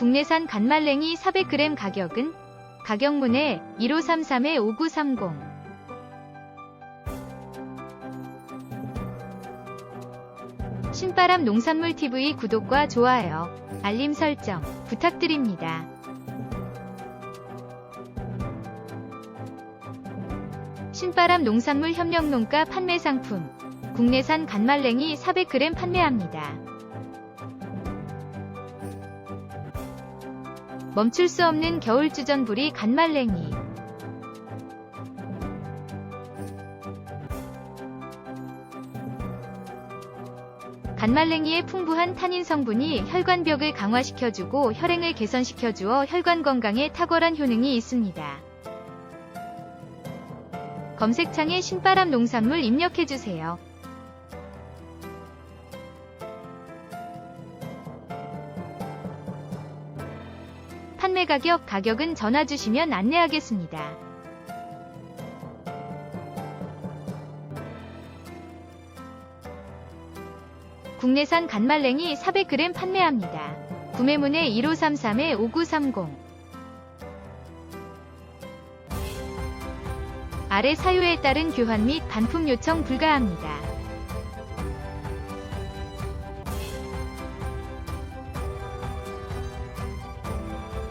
국내산 간말랭이 400g 가격은 가격문에 1533-5930 신바람 농산물 TV 구독과 좋아요, 알림 설정 부탁드립니다. 신바람 농산물 협력농가 판매 상품 국내산 간말랭이 400g 판매합니다. 멈출 수 없는 겨울 주전부리 간말랭이 간말랭이의 풍부한 타닌 성분이 혈관벽을 강화시켜주고 혈행을 개선시켜주어 혈관 건강에 탁월한 효능이 있습니다. 검색창에 신바람 농산물 입력해주세요. 판매 가격, 가격은 전화 주시면 안내하겠습니다. 국내산 간말랭이 400g 판매합니다. 구매문의 1533-5930 아래 사유에 따른 교환 및 반품 요청 불가합니다.